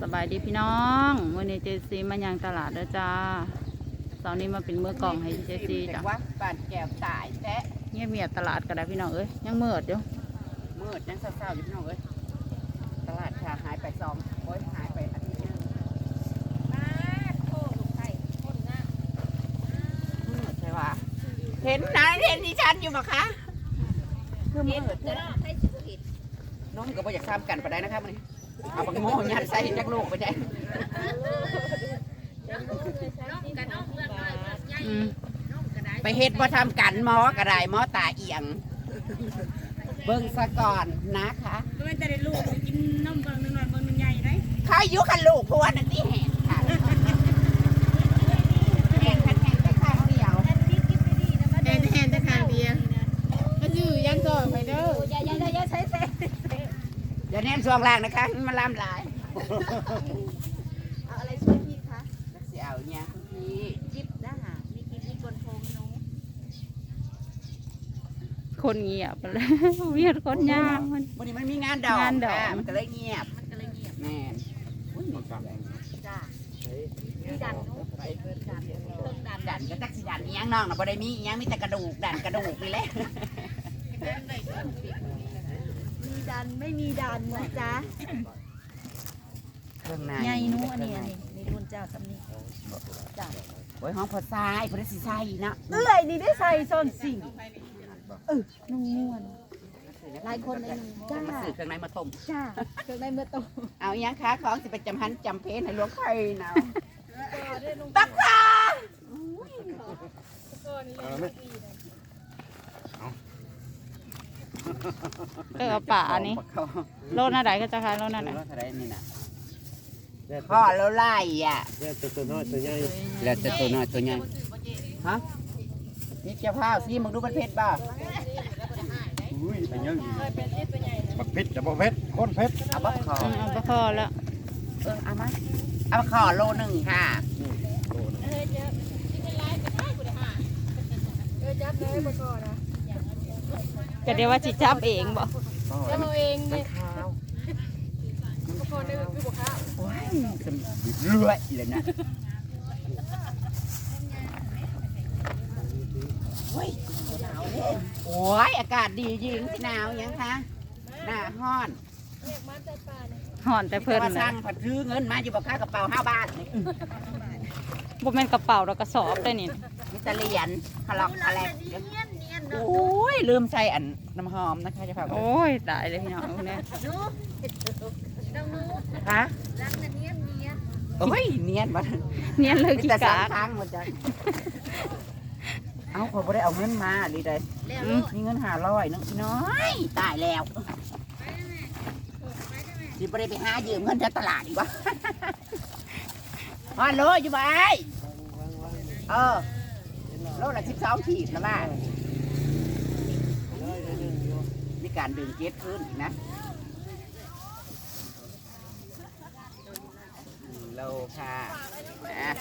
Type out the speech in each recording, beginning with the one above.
สบายดีพี่น้องวันนี้เจซีมายังตลาดแล้วจ้าเสาร์นี้มาเป็นมือกล่องให้เจซีจ้ะว่าบานแก้วตายแท้เงียบเงียบๆตลาดก็ได้พี่น้องเอ้ยยังมืดอยู่มืดยังเศร้าๆอยู่พี่น้องเอ้ยตลาดชาหายไปสองโอ้ยหายไปอาทิตย์หนึงมืดใช่ปะเห็นนะเห็นดิฉันอยู่ปะคะคือมืดน้องก็บ่อยากทำกันไปได้นะครับมัน เอาบังโม่ยัดใส่จักลูกไปได้อืมไปเฮ็ดบ่ทำกันหมอกระไดหมอตาเอียง เบิ่งซะก่อนนะคะ ก็จะได้ลูกกินนมเบิ่งหนึ่งหน่อยเบิ่งหนึ่งใหญ่ได้เขาอายุคันลูกพวนั่นที่แห่งค่ะแห่งคันแห่งไปข้างเดียวแอนแอนตะคางเดียวก็คือยังก่อนไปเด้อ อย่าอย่าอย่าใช้เส้น เดี๋ยวแน่นช่วงล่างนะคะ มันลามหลายเอาอะไรช่วยพี่คะจักสิเอาเนี่ยคุณพี่จิบนะฮะมีกินมีกลโฟมหนูคนเงียบไปเลยเวียดคนยากมัน วันนี้มันมีงานดอกงานดอกค่ะมันก็เลยเงียบมันก็เลยเงียบแม่นอุ้ยมีดันจ้ามีดันหนูดันเพิ่งดันดันก็จักสิดันอีหยังน้องน่ะบ่ได้มีอีหยังมีแต่กระดูกดันกระดูกนี่แหละมีดั นไม่มีดันนะจ๊ะเครื่องในใหญ่หนูอันนี้อันนี้ในรุ่นเจ้าสำนีจ้าโอ้ยห้องพอทรายพอได้สิใส่เนาะเอื้อยนี่ได้ใส่ส้นสิ่งเออนุ่งม่วนหลายคนเลยจ้ามาซื้อเครื่องในมาต้มจ้าเครื่องในเมื่อโตเอาอีหยังคะของสิไปจำหันจำเพนให้หลวงไข่เนาะตักตา เออเอาป่าอันนี้เขาโลน่าไหนก็จะขายโลน่าไหนรถอะไรนี่น่ะแล้วพ่อแล้วไล่อะแล้วตัวตัวน้อยตัวใหญ่แล้วจะตัวน้อยตัวใหญ่ฮะนี่เจ้าข้าวซีมึงดูเป็นเพชรป่ะอุ้ยเป็นยังบักเพชรจะบักเพชรคนเพชรเอาบักขออืมเอาไปพอแล้วเออเอามาเอาบักขอโลหนึ่งค่ะก็ ก็เดี๋ยวว่าจิจับเองบ่แล้วเราเองมันเนี่ยขาวบางคนเนี่ยคือบอกข้าวโอ้ยเรื่อยเลยนะโอ้ยโอ้ยอากาศดียิงหนาวยังคะหน้าห้อนห่อนแต่เพิ่นมาสร้างผัดซื้อเงินมาอยู่บอกค่ากระเป๋าห้าบาทนี่บ่แม่นกระเป๋าแล้วกระสอบได้นี่มิตรเหรียญคลอกคาแลก โอ้ยลืมใส่อันน้ำหอมนะคะเจะพาพโอ้ยตายเลยพี่น้องเนี่ยหนูน้องหนูฮะรักนะเนียนเนียนโอ้ยเนียนมาเนียนเลยมีกี่แต่สากามครั้งหมดจ้ะเอาเขาไม่ได้เอาเงินมาดีเลยแล้วอืลูมกมีเงินหาร้อยนึงอีน้อยตายแล้วสิบ่ได้ไปหายืมเงินจากตลาดดีกว่าฮัลโหลอยู่ไหมเออโลละสิบสองขีดละบ้านมี การดึงเจ็ดขึ้นนะหนึ่งโลค่ะนะ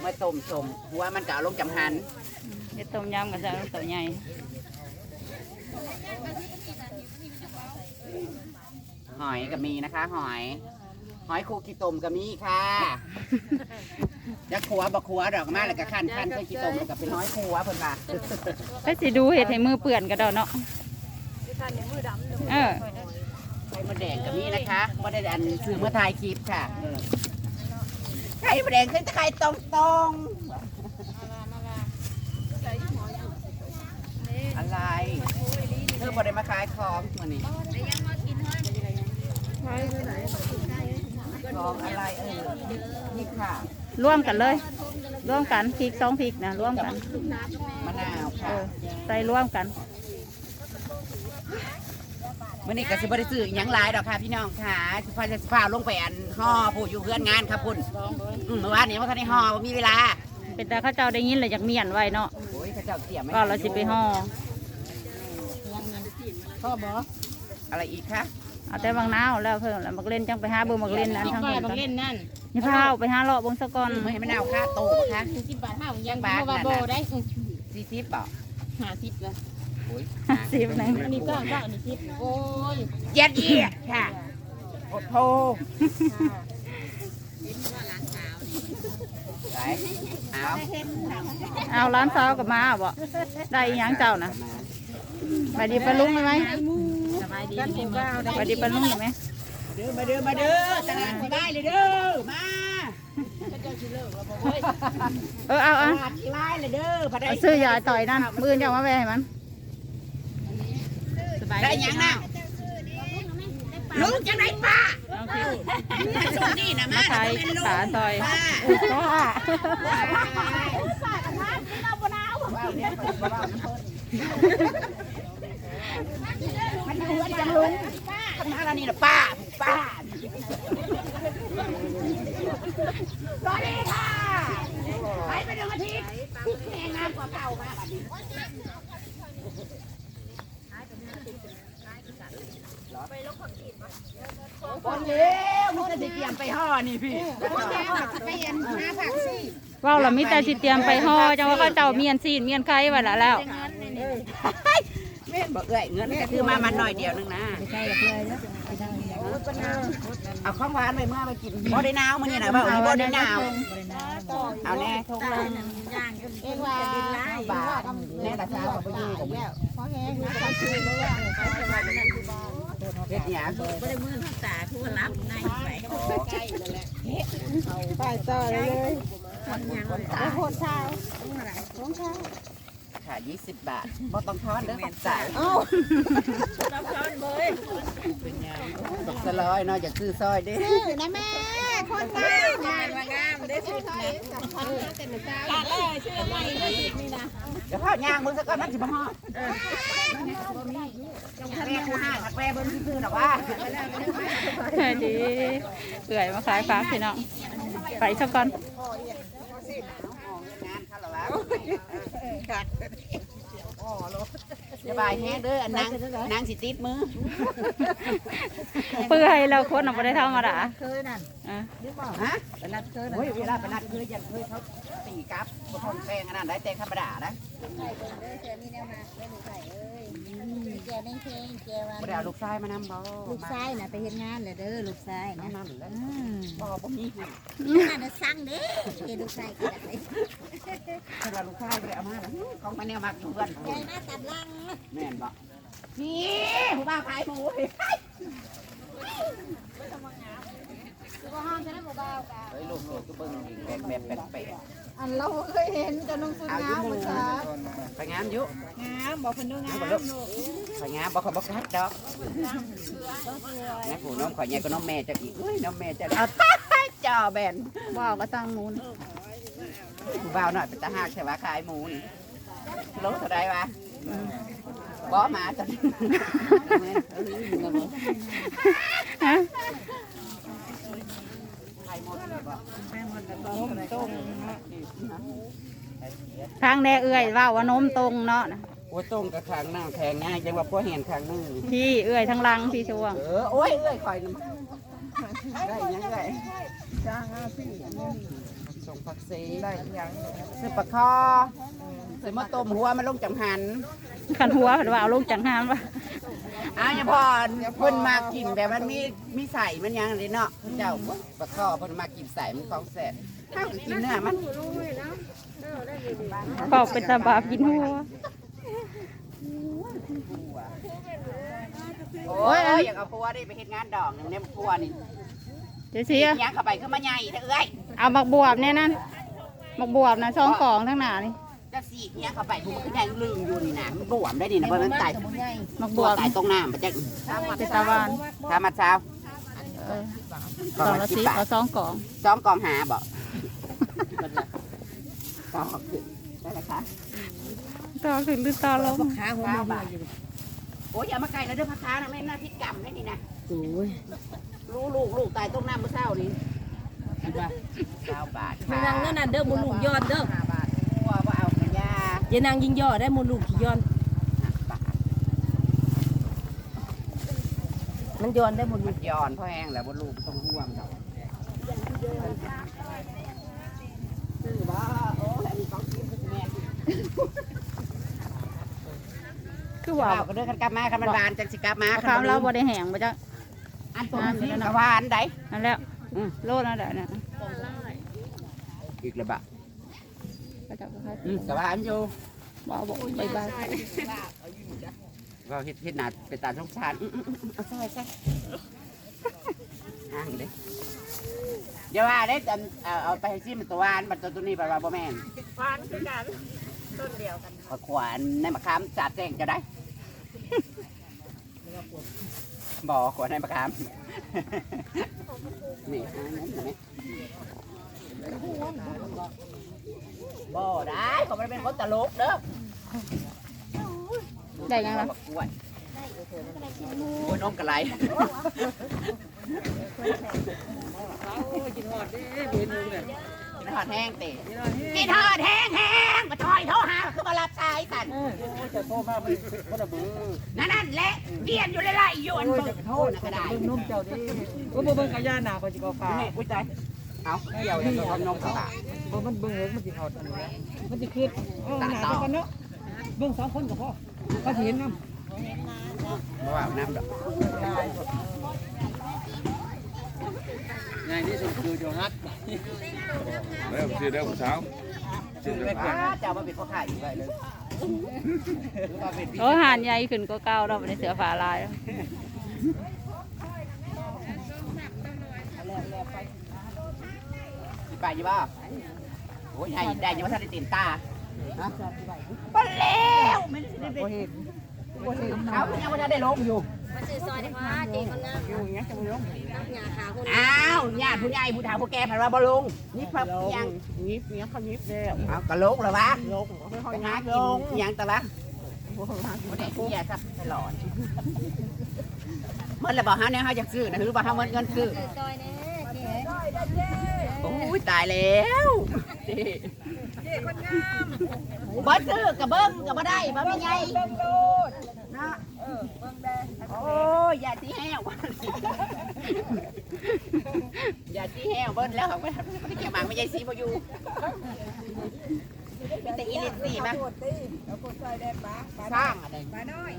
เมื่อต้มสมหัวมันก็เอาลงจำหันเดี๋ยวต้มยำกับจะเอาตัวใหญ่หอยก็มีนะคะ หอย หอยคูกีต้มก็มีค่ะจะขัวบักขัวดอกไม้แล้วก็ขั้นขั้นเพื่อกีต้มแล้วก็เป็นหอยขัวเพิ่นว่าไปสิดูเห็ดให้มือเปื่อนก็ได้เนาะ เออไข่มดแดงก็มีนะคะไม่ได้อันซื้อเมื่อถ่ายคลิปค่ะไข่มดแดงคือไข่ตรงตรงๆอะไรเธอบ่ได้มาขายของมันนี่ของอะไรเออนี่ค่ะร่วมกันเลย ร่วมกันพริกสองพริกนะร่วมกันมะนาวเอค่ะอใส่ร่วมกัน มื่อนี้ก็สิบ่ได้ซื้อหยังหลายดอกค่ะพี่น้องค่ะสิพาจะสิพาลงไปอันห่อผู้อยู่เพื่อนงานครับคุณอืมเมื่อวานนี้ว่าท่านได้ห่อบ่มีเวลาเป็นแต่เข้าเจ้าได้ยินเลยอยากเมียนไว้เนาะโอ้ยเขาเจ้าเตรียมไว้ก็เราสิไปห่อพ่อบอกอะไรอีกคะเอาแต่บางนาวแล้วเพิ่มแล้วมักเล่นจังไปหาเบิ่งมักเล่นนั้นสิบทั้งบาเพิ่ทนบาก่งอนเล่นนั่นนี่พาเอาไปหาเลาะเบิ่งซะก่อนไม่ให้มะนาวค่าโตค่ะสิบบาทห้ายังเพราะว่าโบได้สี่สิบบ่หาสิบเลยโอ้ย สิบหนึงอันนี้ก็ก็อันนี้สิบโอ้ยเจ็ดเอียดค่ะโอ้โหไปเอาเอาร้านสาวกับมาบ่ได้อีหยังเจ้านะไปดีปลาลุงได้ไหมสบายดีนี่มาไปดีปลาลุงได้ไหมเด้อมาเด้อมาเด้อตลาดสบายเลยเด้อมาเออเอาตเอาลาดสบายเลยเด้อพอได้เอาซื้อยาต่อยนั่นมือจะเอามาแวให้มันส บายได้หยังนะลุงจังไหนป้าเอาสิถ้าช่วงนี้นะมามาขายเป็นลุงขาซอยป้าป้าว้าวเนี่ยเปิดว้าวน้ำเปิ้ลมันอยู่กันจังลุงข้างหน้าเรานี่นะป้าป้าสวัสดีค่ะไปไปหนึ่งอาทิตย์แม่งามกว่าเก่ามากบัดนี้ คนเลี้ยวมันจะเตรียมไปห่อนี่พี่ไปเย็นหาผักสิว่าวเรามีแต่สิเตรียมไปห่อจังว่าเขาเจ้าเมียนซีนเมียนไข่ไว้ละแล้วแม่บอกเอ้ยเงินก็คือมามันหน่อยเดียวนึงนะใช่ละเพื่อนแล้วไปทางนี้เอาข้าวหวานไปเมื่อไปกินบ่ได้หนาวมื้อนี้นะบ่าบ่ได้หนาวเอาแน่ทงลงเอ็นว่าบาทแน่ตาเช้าก็ไปอยู่กับแม่พอแห้งนะ ก็คือบ่ว่าไปสบายนั่นคือบ่เฮ็ดหยังบ่ได้มื้อทั้งตาผู้รับในไปใกล้นั่นแหละไปต่อเลยแล้วโคตรเช้าอะไรของเช้า ค่ะ 20 บาทบ่ต้องทอนเด้อของจ่ายเอ้าต้องช้อนเบยตกสลอยเนาะอย่าซื้อซอยเด้ซื้อนะแม่ คนงามงานว่างามได้สุดนะแต่ไม่ใช่แล้วชื่อใหม่ได้สุดนี่นะเดี๋ยวพ่อย่างมึงซะก่อนมันสิบ่ฮอดแม่กูห้าถักแม่เบิ่งซื่อๆน่ะว่าดีเอื่อยมาขายฟ้าพี่น้องไปสักก่อน สบายแฮงเด้ออันนางนางสิติดมือเปื่อยแล้วคนเอาไปได้ธรรมดาเคยนั่นอะฮะไปรัดเคยนั่นโอ้ยเวลาไปนัดเคยยันเคยเขาตีกับบ่ทองแพงขนาดได้แต่ธรรมดานะใส่เบิ่งเด้อเจอมีแนวมาได้ลูกไข่เอ้ย แกแม่งเพลงแกว่าบ่ได้เอาลูกชายมานำบ่ลูกชายน่ะไปเฮ็ดงานเลยเด้อลูกชายนะนั่นแหละบ่บ่มีให้น่าจะสั่งเด้เฮ็ดลูกชายก็ได้ถ้าว่าลูกชายบ่ได้เอามาล่ะของมันแนวมักอยู่เพื่อนใจมาตัดลังแม่นบ่นี่ผู้บ้าวขายหมูเฮ้ยคือว่าห้องจะได้บ่ เบากะเฮ้ยลูกๆก็เบิ่งแบบแบบแปลกอันเราเคยเห็นจะนุ่งสุดเอาอยู่งามมู่บ่จ้าไปงามอยู่งามบอกเพิ่นดูงามลูกไปงามบ่เขาบ่คัดดอกแม่ผู้น้องข่อยใหญ่ก็น้องแม่จะอีกเอ้ยน้องแม่จะเอาจ่อแบนว่าวก็ตั้งหมูนผู้บ่าวหน่อยเป็นตาหากใช่ว่าขายหมูนี่โลเท่าไรวะบ่มาจ้ะ ฮะขายหมดบ่ต้มทางแดเอื่อยว่าวว่านมตรงเนาะนะโอ้ยต้มกับขางหน้าแข็งง่ายจังว่าพ่อเห็นขางนึงพี่เอื่อยทั้งหลังพี่ช่วง เออโอ้ยเอ้ยข่อยน้ำได้ยังไงจ้างอาพี่ส่งผักซีได้ยังซื้อปลาคอซื้อมาต้มหัวมาลงจังหันขันหัวเผันว่าเอาลูกจังหามว่ะ อ้าวอย่าพอเพิ่นมากินแบบมันมีมีใส่มันยังเลยเนาะเจ้าปลาคอเพิ่นมากินใส่มันของแซ่บข้าวกินเนื้อมันปอกเป็นตาบาปกินหัวโอ้ยอยากเอาปัวได้ไปเฮ็ดงานดอกหนึงเนี่ยปัวนี่เจ๊เสียยังเข้าไปขึ้นมาใหญ่เด้อเอ้ยเอามักบวบเนี่ยนั่นมักบวบนะช่องกองทั้งหนานี่ จะสีกยังเข้าไปผมก็ยังลืมอยู่นี่นะมันบวมได้นี่นะเพราะมันตายมักบบววมตายตรงน้ำมันจะเป็นตาหวานถ้ามาเช้าเออสองละสิบเอาสองกองซอมกองหาบ่กองคือได้เลยค่ะต่อขึ้นหรือต่อลงขาหัวเก้ามืบาทโอ้ยอย่ามาไกลแล้วเด้อพักค้านะไม่น่าพิษกรรมได้นี่นะโอ้ยลูกลูกลูกตายตรงน้ำเมื่อเช้านี่เก้าบาทมันนางนั่นน่ะเด้อมูลูกยอดเด้อ ยาอย่านางยิงยอดได้มูลูกขี่ย้อนห้าบาทมันย้อนได้มูลูมักนย้อนพ่อแห้งแล้วบ่ลูกต้องห่วงดอกซื้อบ่โอ้ยอันนี้ของกินคือแม่คือว่าว้าวก็เดินกันกลับมาคันมันหวานจังสิกลับมาข้าวเราบ่ได้แห้งบ่จ้ะอันตัวนี้ก็หวานได้นั่นแหล้วโลดนั่นแหละเนี่ยอีกแล้วบะ ก็จะค่อยอืมสบายมันอยู่ๆบอกบอกบายบายว่าเฮ็ดเฮ็ดหนาเป็นตาสงสารอื้ออื้ออื้อเอาซอยซะอ่างเด้เดี๋ยวว่าได้จำเอาเอาไปให้ซิมันตัวหวานบัดตัวตัวนี้บัดว่าบ่แม่นหวานคือกันต้นเดียวกันขขวานในมะขามจัดแจ้งจะได้ บ่ขวานในมะขาม นี่อันนั้นเห็นไหม บ่ได้เขาไม่ได้เป็นคนตลกเด้อได้ยังล่ะกล้วยโอ้ยนมกระไรกินหอดแห้งเตะกินหอดแห้งแห้งมาถอยโทรหาคือมารับสายสันจะโทษมากมันมันระเบือนั่นนั่นแหละเรียนอยู่ไรๆอยู่อันเบิกโทษนะก็ได้นุ่มเจ้าดิว่าบ่เบิ่งกะย่าหนาเขาสิก็ฟ้านี่อุ้ยใจเอาเกี่ยวอย่างกับนมกระไร บ่มันเบิ่งเอิ้นมันสิเอาอันนี้นะมันสิคือเอาหนาเท่ากันเนาะเบิ่งสองคนก็พอเขาสิเห็นนำเพราะว่าน้ำดอกไงนี่สุดคือโจฮัทแล้วชื่อเด้อผู้สาวชื่อเด้อว้าเจ้ามาเป็นพ่อข้าอยู่ไปเลยหรือว่าเป็นพี่โอ้หานใหญ่ขึ้นก็เก่าเราในเสือฝาลายแล้วพี่ป้าอยู่บ่ โอ้ยใหญ่ได้ยังว่าท่านได้ตีนตาฮะไปแล้วไม่ได้เป็นบ่เห็นบ่เห็นเขายังไม่ได้ลงอยู่มาซื้อซอยได้ค่ะเจ๊คนงามอยู่อย่างเงี้ยจะบ่ลงน้ำยาขาวคนอ้าวญาติผู้ใหญ่ผู้เฒ่าผู้แก่ผ่านมาบ่ลงนี่พับยังยิบเนี้ยเขายิบแล้วเอากระลงเหรอวะลงค่อไปยๆหาหากิลนงอิหยังตะละบ่ได้เสียครับตลอดเมื่อไรบอกเฮาเนี่ยเฮาอยากซื้อนะหรือว่าเฮาเงินเงินซื้อซอยแน่เจ๊โอุ้ยตายแล้วบ่ซื้อกับเบิ้งกับบ่ได้บ่มีไงนะโอ้ยอย่าที่แห้วอย่าที่แห้วเบิ้ลแล้วเขาไม่ไม่เกี่ยวหมากไม่ใช่สีบ่อยู่มีแต่อีลิตสีมั้งสร้างอะไรปลาน้อย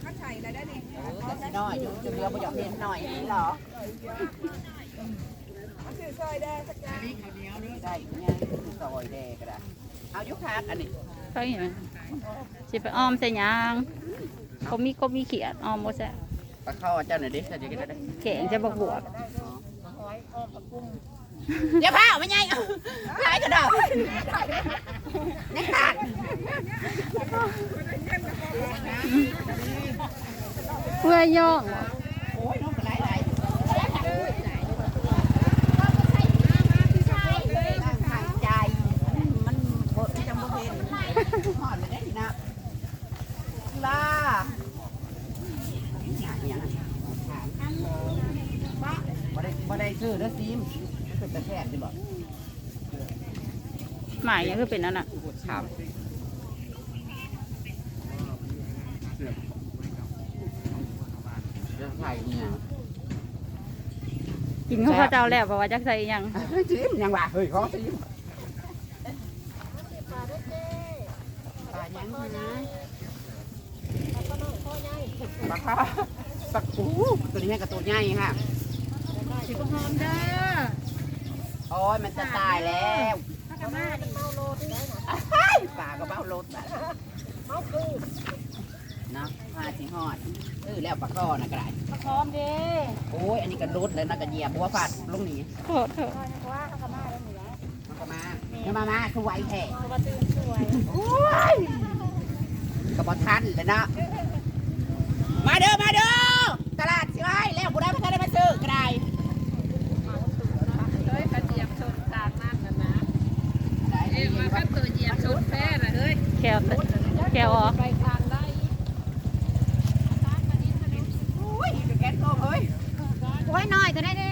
เขาใส่แล้วได้เนี่เออแต่สีน้อยอยู่จะเรือบ่อยากเห็นหน่อยนี่เหรอ ซื้อซอยได้สักอย่างได้ไงซอยแดงก็ได้เอายุคักอันนี้เขาเห็นไหมสิไปอ้อมใส่ยางก็มีก็มีเขียดอ้อมบ่แซ่บปลาข้อเจ้าหน่อยดิจะกินได้แกงจะบกบวกเดี๋ยวพาไม่ไงหายกระดอกนี่ขาดเพื่อย่อง โอ้ยน้องกระไรไรตั้งทางใจ มันบดที่จำบ่เป็นหอดเลยได้ทีนะลาบ่ได้บ่ได้ ซื้อเด้อซิมมันเป็นตะแคบดิบ่หมายยังคือเป็นนั่นน่ะครับเรื่องไทยเนี่ยกินข้าวพเจ้าแล้วเพราะว่าจักใส่อิหยังซิมยังว่าเฮ้ยขอซิมปลายังนะปลาข้าปลาปูตัวนี้ให้กับตัวใหญ่ค่ะ สิบหอมเด้อโอ้ยมันจะตายแล้วถ้ากะมาดิอ้ายปลาก็เบ้ารถแบบเมาคือเนาะพาสิฮอดเออแล้วปลาก้อนะกระไรหอมเด้โอ้ยอันนี้กระโดดเลยนะกระเหยียบหัวฟาดลงนี่โทษเถอะว่าถ้ากะมาได้หนิมันก็มาเดี๋ยวมามาคือไวแท้ว่าตื่นสวยโอ้ยกระบอกทันเลยเนาะมาเด้อมาเด้อตลาดสิไว้แล้วผู้ใดมาทันได้มาซื้อกระไร เฮ้ยกระเจี๊ยบชนตาดนั่นน่ะนะ เอ๊ะ มาครับตัวเจี๊ยบชนแพ้น่ะเฮ้ยแก้วแก้วออกไปทางได้โอ้ยอยู่แกนโตเฮ้ยโอ้ยน้อยก็ได้เด้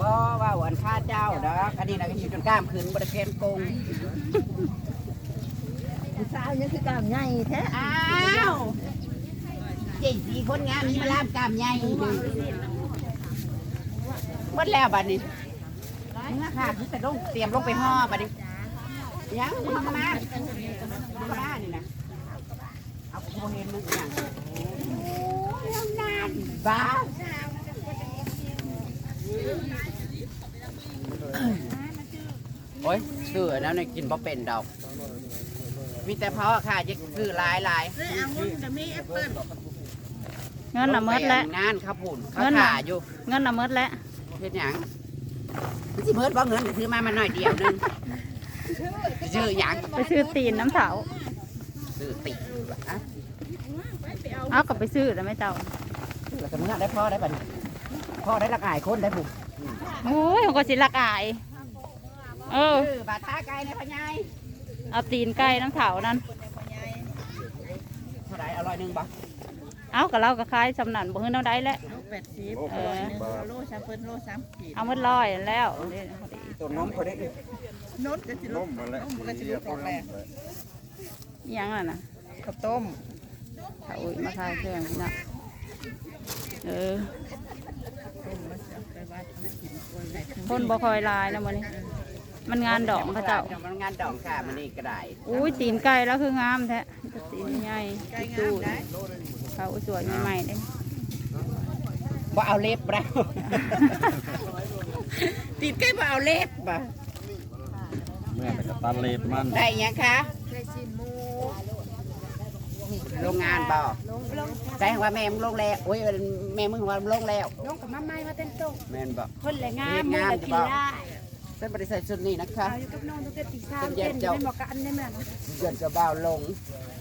บ่ว่าหวนข้าเจ้าดอกอันนี้นะก็อยู่จนกล้ามขึ้นบริเกนโกงสาวยังคือกล้ามใหญ่แท้อ้าวเจ๊สีคนงามนี่มาลาบกล้ามใหญ่ เบิดแล้วบัดนี้เมื่อค่ะที่จะลงเตรียมลงไปห่อบัดนี้ยังมามามาานี่นะเอาโคเฮนมึงย่างโอ้ยนานบ้าโอ้ยชื่อแล้วในกินเพราะเป็นดอกมีแต่เพราะค่ะจะคือลายลายเงินจะมีแอปเปิลเงินละเมิดแล้วงานข้าวผุนข้าวขาอยู่ เงินละเมิดแล้ว เฮ็ดหยังมันสิเมิดบ่เงินก็ถือมามันหน่อยเดียวหนึงสิซื้อหยังไปซื้อตีนน้ำเถาซื้อติอะเอากลับไปซื้อแล้วไหม่เจ้าซื้อแล้วก็เมื่อได้พ่อได้บัดนี้พ่อได้ละอายคนได้บุกโอ้ยเขาก็สิรักอาย เออ ซื้อบาดท่าไก่ในพะยายเอาตีนไก่น้ำเถานั่น เท่าไหร่อร่อยหนึงบ่เอากับเราก็ขายสำนันบ่ฮื้อน้ำได้แล้วโล แปดสิบเออโลสามเปิ้ลโลสามขีดเอาหมดร้อยแล้วนี่ตัวนมเขาได้โน้ตก็สิโลล้มมาแล้วก็สิโลกรอบแรกอิหยังน่ะนะข้าวต้มเขาอุ้ยมาขายเครื่องพี่น่ะเออต้มมาจะไปวัดกินกล้วยไหนคนบ่คอยลายนะมื้อนี้ มันงานดอกเขาเจ้า มันงานดองค่ะมันนี่ก็ได้อุ้ยตีนไก่แล้วคืองามแท้ตีนใหญ่ไก่งาดูมได้เขาสวยใหม่ๆเด้ บ่เอาเล็บแล้วติดใกล้บ่เอาเล็บบ่แม่เป็นตันเลดมันได้หยังคะได้ชิ้นหมูโรงงานบ่ใช่ว่าแม่มึงลงแล้วโอ้ยแม่มึงว่าลงแล้วน้องกับมาใหม่มาเต้นโต๊ะแม่นบ่คนแหละงาเฮ็มดงานจะบ่เส้นบริษัทชุดนี้นะคะอยู่กับน้องตั้งแต่ตีสามเต้นไม่บอกกันได้ไหมล่ะเดือนจะบ่าวลงอย่างนั้นน้องอยู่กับอาจจะว่า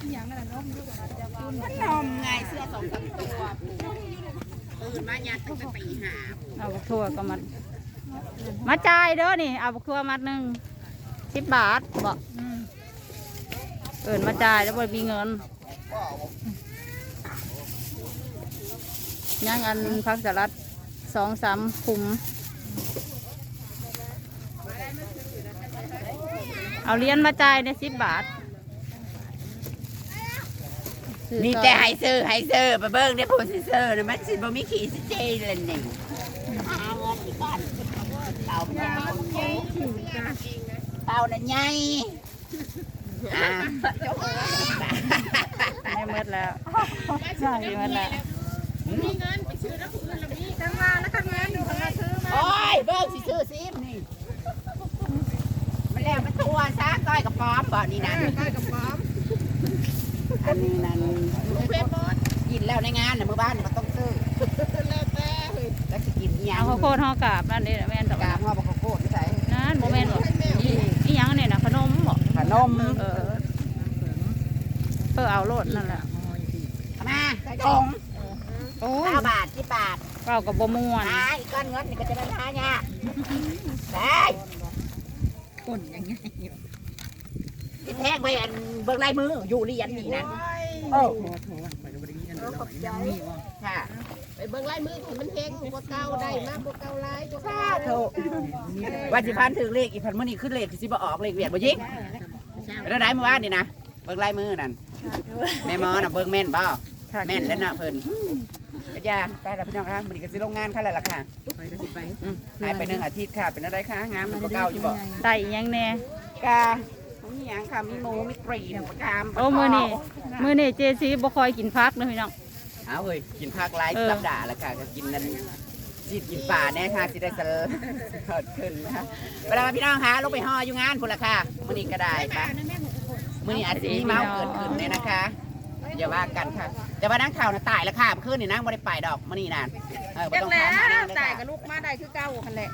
มันนมไงเสื้อสองสามตัวตื่นมายันตั้งแต่ตีหาเอาบักทั่วก็มามาจ่ายเด้อนี่ เอาบักทั่วมัดหนึ่งสิบบาทบอกเอินมาจ่ายแล้วบ่มีเงินยังอันพักสลัดสองสามคุมเอาเหรียญมาจ่ายในสิบบาท ซื้อมีต่อแต่ไฮเซอร์ไฮเซอร์ไปเบิ่งได้ผู้ซิเซอร์นะมันสิบ่มีขี่สิเจเลยนี่เต่าเต่าเต่าน่ะใหญ่อ่าไม่หมดแล้วใช่หมดแล้วทำงานแล้วทำงานอยู่ทำงานซื้อมาโอ้ยเบิ่งสิซื้อซิมนี่มันแล้วมันตัวซะก้อยกับป๊อมบ่นี่นะใกล้กับป๊อม อันนี้นั่นเฟซบุ๊กกินแล้วในงานน่ะมื้อบ้านนี่มันต้องซื้อแล้วแต่เฮ้ยแล้วสิกินอีหยัเอางข้าวโพดห่อกาบนั่นนี่แม่นดอกกาบห่อบ่ข้าวโพดที่ใส่นั่นโมแม่นบอกอีอีหยังเนี่ยนะขนมบอกขนมเออเออเอาโลดนั่นแหละเอามาตงโอ้ยเก้าบาทที่บาทเปล่ากับบม่วนหาอีกก้อนเงินนี่ก็จะได้หายากได้คนยังไง ที่แทงไปอันเบิ่งลายมืออยู่เรียนนี่นะโอ้ค่ะ ไปเบิ่งลายมือที่มันเฮงกว่าเก่าได้มากกว่าเก่าหลายกว่าสาเก่าธุวันสิพันถึงเลขอีกพันมื้อนี้ขึ้นเลขสิบ่ออกเลขเวียดบ่ยิงแล้วได้เมื่อวานนี่นะเบิ่งลายมือนั่นแม่หมอน่ะเบิ่งแม่นบ่แม่นแล้วน่ะเพิ่นก็ย่าไปแล้วพี่น้องค่ะมื้อนี้ก็สิลงงานค่ะแล้วล่ะค่ะอืมหายไปหนึ่งอาทิตย์ค่ะเป็นอะไรคะงามมันก็เก่าอยู่บ่ไต่อีหยังแน่กา มีหยังค่ะ มีหมูมีกรีนประกามโอ้มือนี่มือนี่เจซีบ่คอยกินพักนะพี่น้อง เอาเฮ้ยกินผักหลายเออสัปดาห์แล้วค่ะก็กินนั่นจีบกินป่าแน่ค่ะสิได้สะเกิดขึ้นนะคะเวลาพี่น้องคะลงไปห่ออยู่งานพุ่นละค่ะมื้อนี้ก็ได้ค่ะมื้อนี้อาจจะมีเมาเกิดขึ้นเนี่ยนะคะอย่าว่ากันค่ะแต่ว่านั่งข่าวน่ะตายแล้วค่ะเมื่อคืนนี่นั่งบ่ได้ไปดอกมื้อนี้นานเออบ่จัต้องงแล้ถามหานั่วงเลยตายค่ะกับลูกมาได้คือเก่าคันแหละ